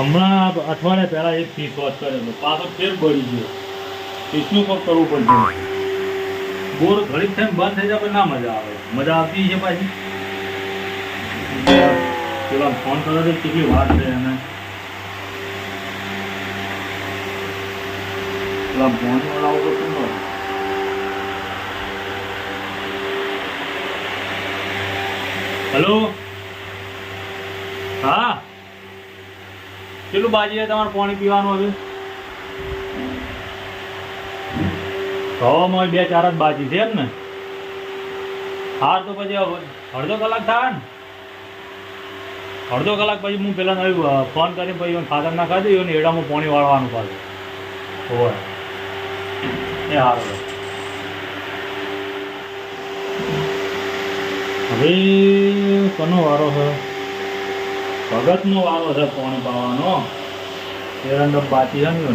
હમણાં અઠવાડિયા પહેલા એક ફીસ વોશ કરેલો પાછો ફેર બળી ગયો. ફીસનું પણ કરવું પડશે બોર ઘડીક થઈને બંધ થઈ જાય ના મજા આવે. મજા આવતી છે પાછી. પેલા ફોન કરો તો કેટલી વાત છે એને. પેલા ફોન શું કરે? હેલો હા? કેટલું બાજી તમારે પાણી પીવાનું હવે હવામાં બે ચાર જ બાજી છે એમ ને હાર તો પછી અડધો કલાક થાય ને. અડધો કલાક પછી હું પેલા ફોન કરીને પછી એને ખાતર ના ખાધી એને એડામાં પાણી વાળવાનું પાછું. હોય એ હારું હવે કોનો વારો છે. ભગતનો વાળો છે પાણી પાવાનો. એરંડમ બાકી છે ને.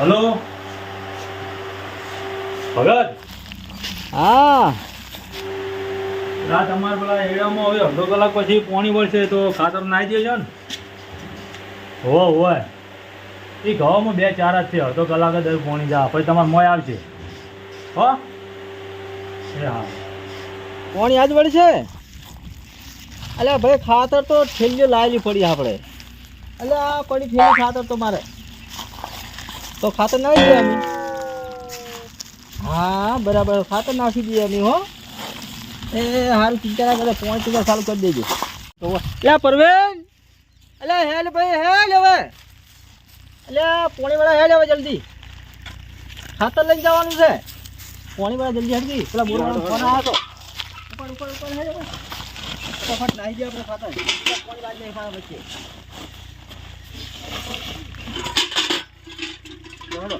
હલો? ભગત? હા. રાત અમારે પેલા એરિયામાં હવે અડધો કલાક પછી પાણી વળશે તો ખાતર નાહી દેજો ને. હો હોય એ ઘઉંમાં બે ચાર જ છે અડધો કલાક જ પાણી જા પછી તમારે મોય આવશે. હો? કોણ યાદ પડશે અલ્યા ભાઈ ખાતર તો થેલીઓ લાવેલી પડી આપણે અલ્યા આ પડી થેલી ખાતર તો મારે. તો ખાતર નાખી દઈએ અમે હા, બરાબર. ખાતર નાખી દઈએ અમે હો. એ હારું, ચિંતા ના કરે. પાંચ રૂપિયા ચાલુ કરી દેજો. તો અલ્યા પરવેન! એટલે હેલ ભાઈ, હેલ હવે. એટલે પોણી વાળા હેલ હવે જલ્દી. ખાતર લઈને જવાનું છે. પોણી વાળા જલ્દી હટકી પેલા બોરવાનો ફોન આવ્યો હતો ઉપર ઉપર ઉપર હે ફટાફટ નાખી દે આપણે ખાતા. પાણી વાળા નહીં ખાવા વચ્ચે. ચાલો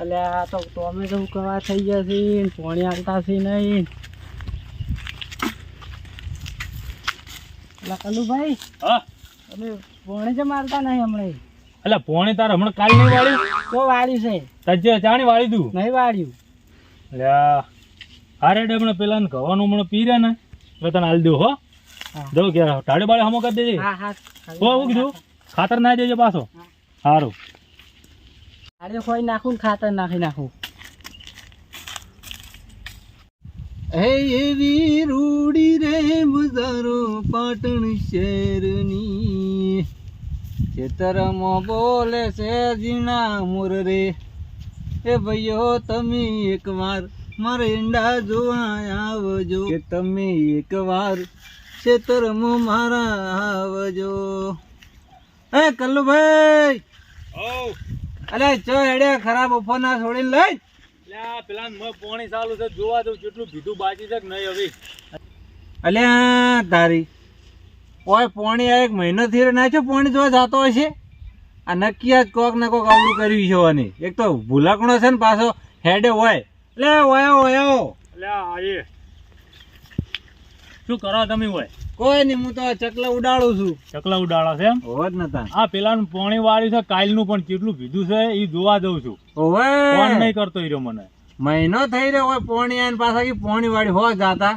અલ્યા આ તો તમે તો કવા થઈ ગયા છે પાણી આવતા છે નહીં. અલા કલુભાઈ હા? તમે પાણી જ મારતા નહીં હમણાં એટલે પોણી તારે હમણાં કાલ નહીં વાળી? તો વાળી છે. તજે ચાણી વાળી તું નહીં વાળ્યું. એટલે હારે હમણાં પેલા ને ઘવાનું હમણાં પી રહ્યા ને એટલે તને હાલ દઉં હો. જો કે ટાળી બાળે હમો કરી દેજે. હા હા. કીધું ખાતર ના દેજે પાછો. સારું અરે કોઈ નાખું ને ખાતર નાખી નાખું. હે એવી રૂડી રે મુઝારો પાટણ શહેરની ખેતરમાં બોલે છે જીના મુરરે. એ ભાઈઓ તમે એકવાર મારે ઈંડા જોવા આવજો. કે તમે એકવાર ખેતરમાં મારા આવજો. એ કલ્લુભાઈ! અરે ચો હેડે ખરાબ ઓફરના છોડીને લઈ. પેલા પોણી ચાલુ છે જોવા દઉં કેટલું ભીધું બાજી છે કે નહીં હવે? અલ્યા તારી ઓય પોણી આ એક મહિનો થી નાખ્યો પોણી જોવા જાતો હશે આ નક્કી જ કોક ને કોક આવડું કર્યું છે ઓની એક તો ભૂલાકણો છે ને પાછો હેડે હોય. લે ઓયો ઓયો લે આયે. શું કરો તમે હોય કોઈ નહીં હું તો ચકલા ઉડાડું છું. ચકલા ઉડાડો છે એમ? હોવ જ નતા આ પેલાનું પોણી વાળ્યું છે કાલનું પણ કેટલું ભીધું છે એ જોવા દઉં છું. ફોન ઓવે નહીં કરતો હીરો મને. મહિનો થઈ રહ્યો હોય પોણી આવીને પાછા કી પોણી વાળી હોય જાતા.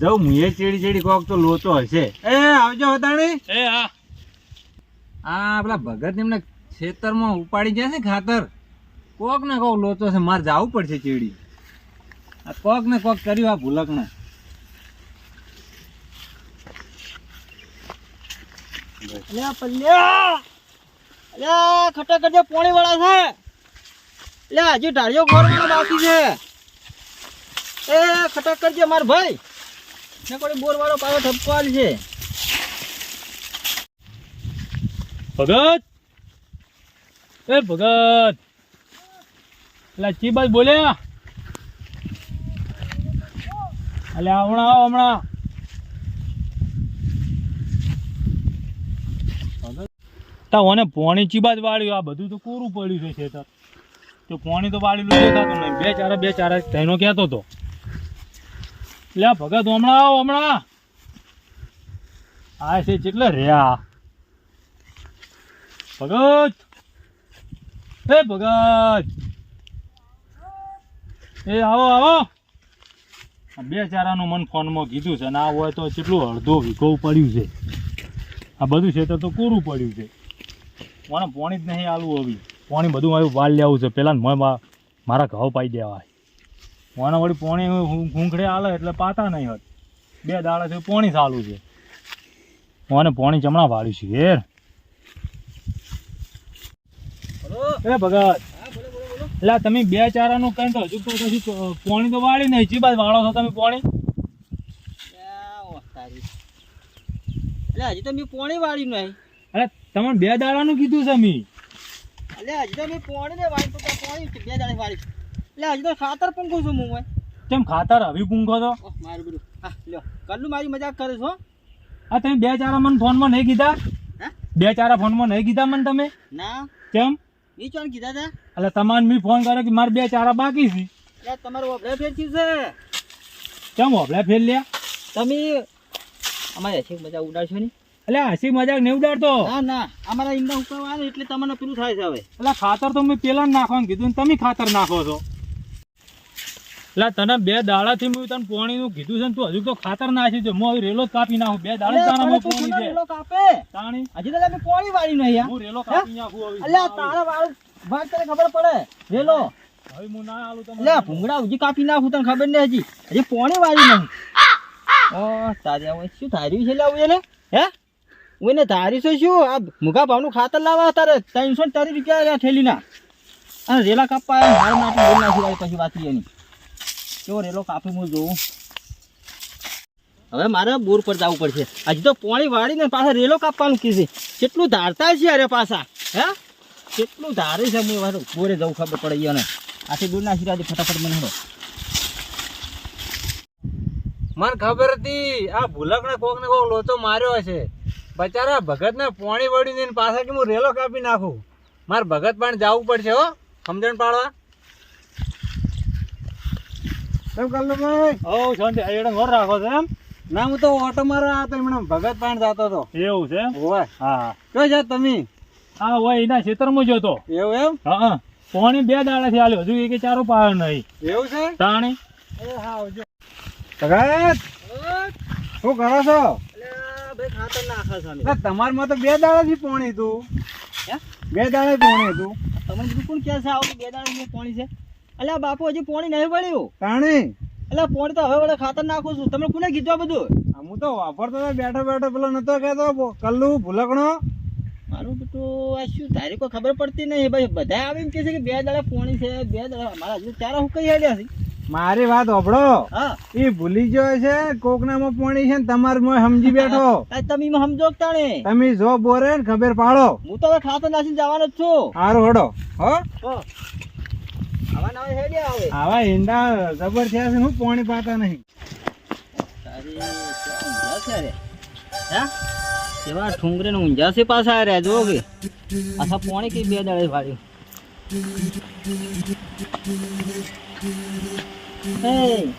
જવું મુએ ચેડી ચેડી કોક તો લોચો હશે. એ આવજો હતાણી. એ હા. આ પેલા ભગત એમને ખેતરમાં ઉપાડી જશે ખાતર. કોક ને કોક લોચો છે મારે જવું પડશે ચેડી. આ કોક ને કોક કર્યું આ ભૂલક ને ખટા કરજે પોણી વાળા છે. એટલે હજી ઢાળિયો ખોરવાનો બાકી છે. એ ખટક કરજે માર ભાઈ. ને કોઈ બોર વાળો પાછો છે ભગત! ભગત! એટલે બોલ્યા એટલે હમણાં આવો હમણાં. ઓને પોણી ચીબાજ વાળ્યું આ બધું તો કોરું પડ્યું છે તો પોણી તો વાળેલું દેખાતું નહીં. બે ચાર બે ચાર, તૈનો કહેતો તો. લે ભગત, હમણાં આવો, હમણાં. આ છે કેટલે રહ્યા. ભગત. એ ભગત. એ આવો આવો. બે ચારાનું મન ફોનમાં કીધું છે ને આ હોય તો કેટલું અડધો વીઘો પડ્યું છે. આ બધું ક્ષેત્ર તો કોરું પડ્યું છે. પણ પોણી જ નહીં આવું આવી. પોણી બધું આવ્યું વાલ લેવું છે પહેલાં મારા ઘઉં પાઈ દેવાય. મને વળી પોણી ઘૂંઘડે આલે એટલે પાતા નહીં હોત. બે દાડાથી પોણી ચાલુ છે. મને પોણી ચમણા વાળ્યું છે ઘેર. એ ભગત. એટલે તમે બે ચારાનું કઈ તો હજુ કશું પોણી તો વાળી નહીં. ચી બાદ વાળો છો તમે પોણી? એટલે હજી તો મેં પોણી વાળી નહીં. અરે તમને બે દાડાનું કીધું છે મી. એટલે હજી તો મેં પોણી ને વાળી પોણી બે દાડે વાળી એટલે હજી તો ખાતર પૂંખું છું હું તેમ કેમ ખાતર આવી પૂંખો તો? મારું બધું. હા લ્યો. કલ્લું મારી મજાક કરે છો આ તમે બે ચારા મને ફોનમાં નહીં કીધા? હા? બે ચારા ફોનમાં નહીં કીધા મને તમે? ના. કેમ? મી ચોન કીધા તા? એટલે તમારે મી ફોન કર્યો કે મારે બે ચારા બાકી છે. એટલે તમારો ઓબળે ફેર છે. કેમ ઓબળે ફેર લ્યા તમે અમારે હશે મજા ઉડાડશો નહીં? એટલે હસી મજાક નહીં ઉડાડતો? ના ના. અમારા ઈંડા ઉપર ને એટલે તમને પેલું થાય છે હવે. એટલે ખાતર તો મેં પેલા નાખવાનું કીધું તમે ખાતર નાખો છો. એટલે તને બે દાડાથી મેં તને પોણીનું કીધું છે ને તું હજુ તો ખાતર નાખી છે. હું હવે રેલો જ કાપી નાખું. બે દાડા તારા પણ પોણી છે. રેલો કાપે? તાણી? હજી તો તમે પોણી વાળી નહીં યાર હું રેલો કાપી નાખું હવે. અલ્યા તારા વાળ વાત તને ખબર પડે? રેલો. હવે હું ના આલું તમને. અલ્યા ભૂંગળા હજી કાપી નાખું તને ખબર નહીં હજી. હજી પોણી વાળી નહીં. ઓ તારે હવે શું ધાર્યું છે લાવું એને? હે? હું એને ધાર્યું છે શું? આ મુગા ભાવનું ખાતર લાવવા તારે ત્રણસો ને ત્રીસ રૂપિયા થેલીના. અને રેલા કાપવા નાખી બોલ નાખી પછી વાત એની. કેવો રેલો કાપી હું જોઉં. હવે મારે બોર પર જવું પડશે. હજી તો પોણી વાળીને પાછા રેલો કાપવાનું કીધી કેટલું ધારતા છે અરે પાછા? હે? કેટલું ધારે છે હું મારું બોરે જવું ખબર પડે એને આથી દૂર નાખી રાજે ફટાફટ મને હેડો. મને ખબર હતી, આ ભૂલક ને કોક લોચો માર્યો હશે. બચારા ભગત ને પોણી વળી દઈને પાછા કે હું રેલો કાપી નાખું? મારે ભગત પણ જવું પડશે હો, સમજણ પાડવા? કેમ કલ્લુ ભાઈ? ઓ શાંતિ. એડે ઘર રાખો છો એમ? ના હું તો ઓટો મારવા હતો એમણે ભગત પણ જતો હતો એવું છે એમ? હોય. હા. કયો છે તમે? હા હોય એના ખેતરમાં જોતો એવું એમ? હા પોણી બે દાડાથી આલ્યો હજુ એક ચારો પાયો નહીં. એવું છે? તાણી. એ હા આવજો. ભગત! શું કરો છો? ભાઈ ખાતર નાખે છે ના, તમારમાં તો બે દાડાથી પોણી હતું. હે? બે દાડા પોણી તું તમે બીજું કોણ કહે છે આવું બે દાડા પોણી છે? અલ્યા બાપુ હજી પોણી નહીં વળ્યું. તાણી? અલ્યા પોણી તો હવે વડે ખાતર નાખું છું. તમે કોને કીધું બધું? હું તો વાપરતો હતો બેઠો બેઠો પેલો નતો કહેતો કલ્લુ ભૂલકણો. મારું બેટું આ શું તારી કોઈ ખબર પડતી નહીં. ભાઈ બધા આવીને કહે છે કે બે દાડા પોણી છે બે દાડા. મારા હજુ ત્યારે હું કઈ હેડ્યા છે. મારી વાત ઓભળો હા. એ ભૂલી ગયો છે કોકનામાં પોણી છે ને તમારે મોય સમજી બેઠો. તમે સમજો તાણે? તમે જો બોરે ને ખબર પાડો. હું તો હવે ખાતર નાસી જવાનો જ છું. સારું હડો. હો. આવા. ઈંડા જબર થયા છે હું પોણી પાતા નહીં. કેવા ઠુંગરે ને ઊંઝા છે પાછા રહ્યા જો કે? આખા પોણી કઈ બે દાડે વાળ્યું હે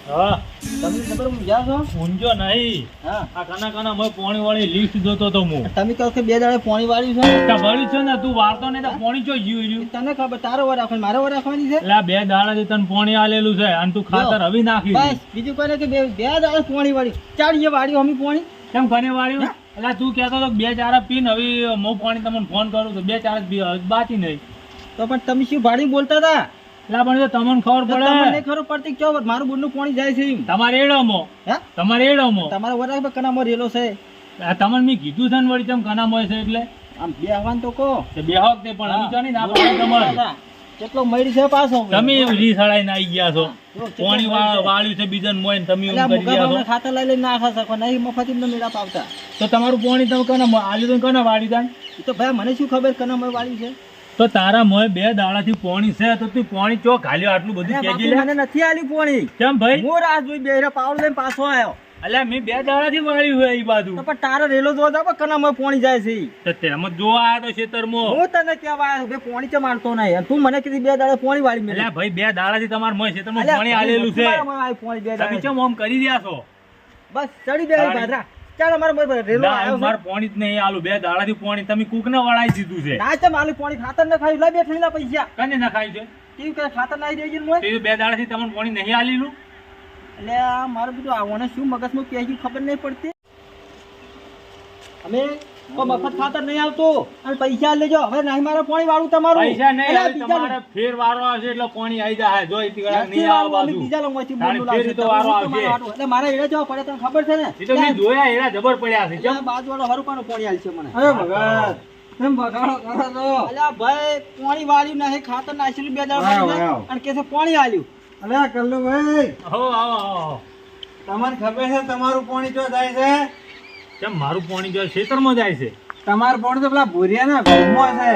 હા. તમને ખબર ઊંઝા છો? ઊંઝો નહીં. હા. આ કાના કાના મેં પોણી વાળી લિસ્ટ જોતો તો હું. તમે કહો કે બે દાડે પોણી વાળ્યું છે? ત્યાં વળી છે ને તું વાળતો નહીં તો પોણી ચો જીવ રહ્યું. તને ખબર તારો વાર રાખવાની મારો વાર રાખવાની છે? એટલે આ બે દાડાથી તને પોણી આલેલું છે અને તું ખાતર હવે નાખી બસ બીજું કોઈ કે બે બે દાડે પોણી વાળી ચાર જે વાળ્યું અમે પોણી. કેમ ઘરે વાળ્યું એટલે તું કહેતો હતો બે ચાર પીને હવે હું પાણી તમને ફોન કરું તો બે ચાર બાકી નહીં. તો પણ તમે શું ભાડી બોલતા હતા? પણ જો તમને ખબર તો તમને ખબર પડતી કે મારું બોલનું પોણી જાય છે તમારે એડોમો હે? તમારે એડોમો તમારા વાર રાખ કનામાં રેલો છે. તમને મેં કીધું છે ને વળી તમે કના મોય છે એટલે? આમ બે આવવાનું તો કહો. તે બે હોક તે પણ હવે નહીં ના પાડે તમારે. કેટલો મળી છે પાછો? તમે રીસાડાઈને આવી ગયા છો. પોણી છે. વાળ્યું છે બીજાને મોય તમે આ કરી ગયા છો. ખાતર લઈ લઈને નાખા શકો નહીં મફત એમને મેળા પાવતા. તો તમારું પોણી તમે કને આલ્યું તો કને વાળી દાન તો ભાઈ મને શું ખબર કના વાળી છે? તો તારા મોય બે દાડાથી પોણી છે તો તું પોણી ચો ખાલ્યો આટલું બધું કેજી લે. મને નથી આલી પોણી. કેમ ભાઈ? હું રાત જોઈ બેરે પાવડો લઈને પાછો આવ્યો અલ્યા મેં બે દાડાથી વાળ્યું હોય એ બાજુ. પણ તારા રેલો જોવા જાવ કના મેં પોણી જાય છે. તો તેમ જ જોવા આવ્યો તો ખેતરમાં હું તને કેવા આવ્યો બે પોણી ચો મારતો નહીં. તું મને કીધી બે દાડા પોણી વાળી મેલી. ભાઈ બે દાડાથી તમાર મોય ખેતરમાં પોણી આલેલું છે. પોણી બે તમે. કેમ આમ કરી રહ્યા છો? બસ ચડી બે ભાદરા. ચાલ અમારે રેલો ના, આવ્યો છે. પોણી જ નહીં આલું બે દાડાથી પોણી. તમે કૂકને વળાઈ દીધું છે. ના તે માલી પાણી ખાતર ન ખાઈ લા બે થેલા પૈસા. કને નખાય છે? કેવું કે ખાતર નાઈ દેજે મોય. તે બે દાડાથી તમને પોણી નહીં આલેલું. એટલે આ મારું બધું આવવાને શું મગજમાં કે હજી ખબર નહીં પડતી. અમે મફત ખાતર નહીં આવતું. અને પૈસા લેજો. હવે નહીં મારે પાણી વાળું તમારું. પૈસા નહીં આવે તમારે ફેર વારો આવશે એટલે પાણી આવી જાય. જો નહીં આવે વાળું, અમે બાજુ. બીજા તારે બોલવું ફેર તો વારો આવશે. એટલે મારે એડા જવા પડે તને ખબર છે ને? એ તો મેં જોયા એડા જબર પડ્યા છે. એટલે આ બાજુવાળો હરુપાનું પાણી આલશે મને. અરે ભગત એમ બગાડો કરો તો. અલ્યા ભાઈ પાણી વાળ્યું નહીં ખાતર નાખ્યું બે દાડા અને કે છે પાણી આલ્યું. અરે કલ્લુભાઈ. હો આવો આવો તમારે ખબર છે તમારું પાણી જો જાય છે? કેમ મારું પોણી જો ખેતરમાં જાય છે? તમારું પાણી તો પેલા ભૂરિયાના ઘઉંમાં છે.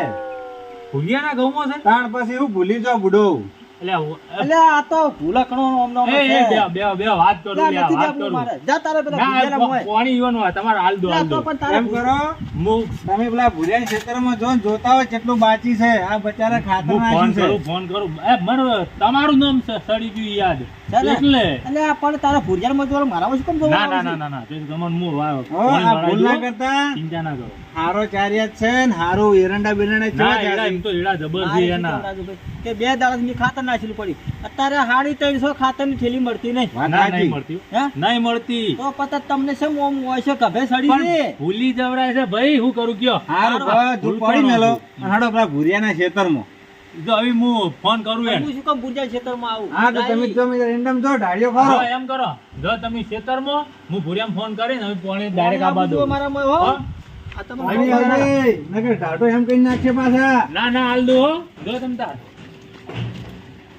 ભૂરિયાના ઘઉંમાં છે? તાણ પછી હું ભૂલી જાઉં બુડો. એટલે આ તો ભૂલકણો ઓમનો એ એ બે બે બે વાત કરું ના, લ્યા, નથી વાત દેવું જા તારે પેલા ના ભૂલિયાના મોંએ. પોણી ઈવન હોય તમારે હાલ દો હાલ દો. એમ કરો હું તમે પેલા ભૂરિયા ખેતરમાં જો જોતા હોય કેટલું બાકી છે. આ બચારા ખાતર ફોન કરું ફોન કરું. એ મને તમારું નામ સડી ગયું યાદ. છે? એટલે. એટલે પણ તારા ભૂરિયાના મજૂરો મારા શું કેમ ના ના ના ના ના તે ગમન હું વા- આ ભૂલ ના કરતા. ચિંતા ના કરો. હારો ચારિયાત છે ને હારો એરંડા બિરંડા ચાલે? એમ તો એડા જબર છે એના. કે બે દાડા ખાતર નાખેલું પડી. અત્યારે સાડી ત્રણસો ખાતરની થેલી મળતી નહીં. નહીં મળતી. નહીં મળતી. તો પતા તમને શું ઓમ હોય છે? કભે સડી છે? ભૂલી જવરાય છે. ભાઈ હું કરું કયો? હારું પડી મેલો હાડો પેલા ભૂરિયાના ખેતરમાં. જો હવે હું ફોન કરું એમ. હું શું કામ ભૂરિયા ખેતરમાં આવું. હા તો તમે જો રેન્ડમ જો ઢાળિયો ખરો એમ કરો. જો તમે ખેતરમાં હું ભૂરિયામાં ફોન કરીને હવે પોણી ડાયરેક્ટ આબા બધું દઉં. અમારા હો. આ તમે આવી આવી. નકર ઢાઢો એમ કઈ નાખશે પાછા. ના ના હાલ દો હો. જો તમ તાર